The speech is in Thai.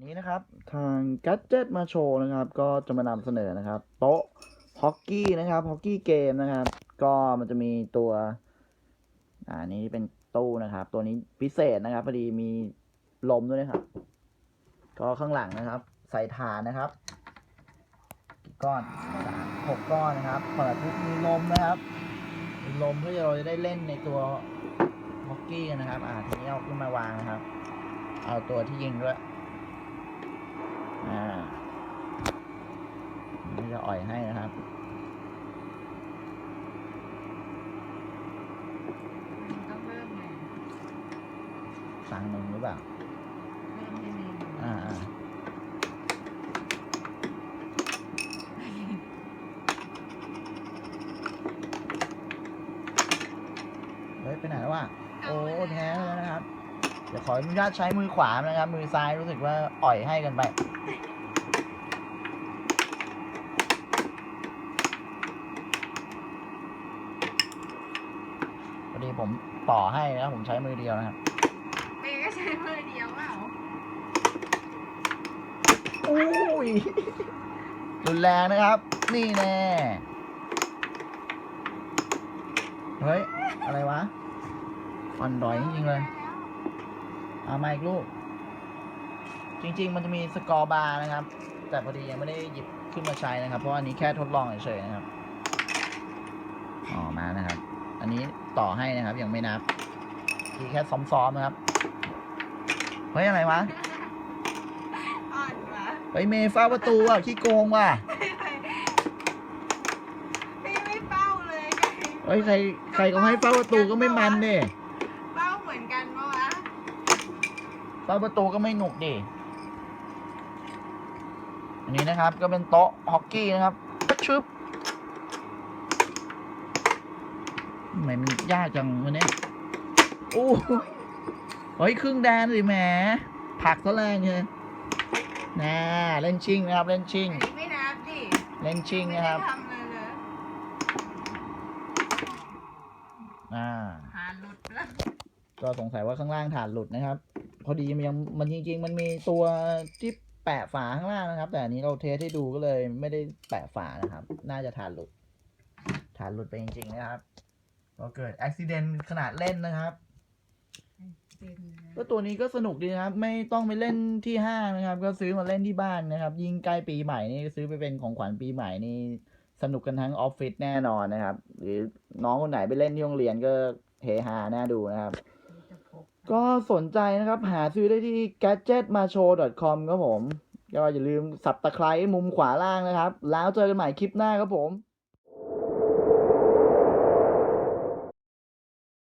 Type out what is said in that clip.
วันนี้นะครับทาง Gadget มาโชว์นะครับ ก็จะมานำเสนอนะครับ โต๊ะฮอกกี้นะครับฮอกกี้เกมนะครับ ก็มันจะมีตัวอ่านี้เป็นตู้นะครับ ตัวนี้พิเศษนะครับพอดีมีลมด้วยนะครับ ก็ข้างหลังนะครับ ใส่ฐานนะครับกี่ก้อนสามหกก้อนนะครับ เปิดปุ๊บมีลมนะครับมีลมเพื่อเราจะได้เล่นในตัวฮอกกี้นะครับ อ่าทีนี้เอาขึ้นมาวางนะครับ เอาตัวที่ยิงด้วย อ่านี่จะอ่อยให้นะครับต้องเริ่มไงสั่งหนึ่งหรือเปล่าเริ่มให้เมนูอ่าอ่าเฮ้ยไปไหนแล้ววะโอ้แท้แล้วนะครับ เดี๋ยวขออนุญาตใช้มือขวานะครับ มือซ้ายรู้สึกว่าอ่อยให้กันไป อดีผมต่อให้นะครับผมใช้มือเดียวนะครับเมย์ก็ใช้มือเดียวเปล่าอุ้ยรุนแรงนะครับ นี่แน่เฮ้ย อะไรวะอ่อนดอยจริงๆเลยเอามาอีกลูก จริง ๆ มันจะมีสกอร์บาร์นะครับ แต่พอดียังไม่ได้หยิบขึ้นมาใช้นะครับ เพราะอันนี้แค่ทดลองเฉยๆนะครับ อ๋อมานะครับ อันนี้ ต่อให้นะครับ ยังไม่นับทีแค่ซ้อมๆนะครับ เฮ้ย อะไรวะ อ่อนวะเฮ้ย เมย์เฝ้าประตูอะขี้โกงว่ะ พี่ไม่เป้าเลยไงเฮ้ย ใคร ใครก็ให้เฝ้าประตูก็ไม่มันดิเป้าเหมือนกันปะวะเฝ้าประตูก็ไม่หนุกดิอันนี้นะครับ ก็เป็นโต๊ะฮอกกี้นะครับชึบ ทำไมมันยากจังวันนี้โอ้เฮ้ยครึ่งแดนสิแหมผลักซะแรงเลยน่าเล่นชิงนะครับ เล่นชิงอันนี้ไม่นับดิเล่นชิงไม่นะคได้รับ ทำเลยเลยอ่า หาหลุดแล้วก็สงสัยว่าข้างล่างฐานหลุดนะครับ พอดีมันยังมันจริง ๆ มันมีตัวที่แปะฝาข้างล่างนะครับ แต่อันนี้เราเทสให้ดูก็เลยไม่ได้แปะฝานะครับ น่าจะฐานหลุดฐานหลุดไปจริง ๆ นะครับ ก็เกิดอุบิเหตุขนาดเล่นนะครับเป็นนะก็ตัวนี้ก็สนุกดีนะครับ ไม่ต้องไปเล่นที่ห้างนะครับ ก็ซื้อมาเล่นที่บ้านนะครับ ยิ่งใกล้ปีใหม่นี่ซื้อไปเป็นของขวัญปีใหม่นี่สนุกกันทั้งออฟฟิศแน่นอนนะครับ หรือน้องคนไหนไปเล่นที่โรงเรียนก็เฮฮาน่าดูนะครับจะพกก็สนใจนะครับ หาซื้อได้ที่ gadgetmashow.com ครับผม ก็อย่าลืมสับตะไคร้มุมขวาล่างนะครับ แล้วเจอกันใหม่คลิปหน้าครับผม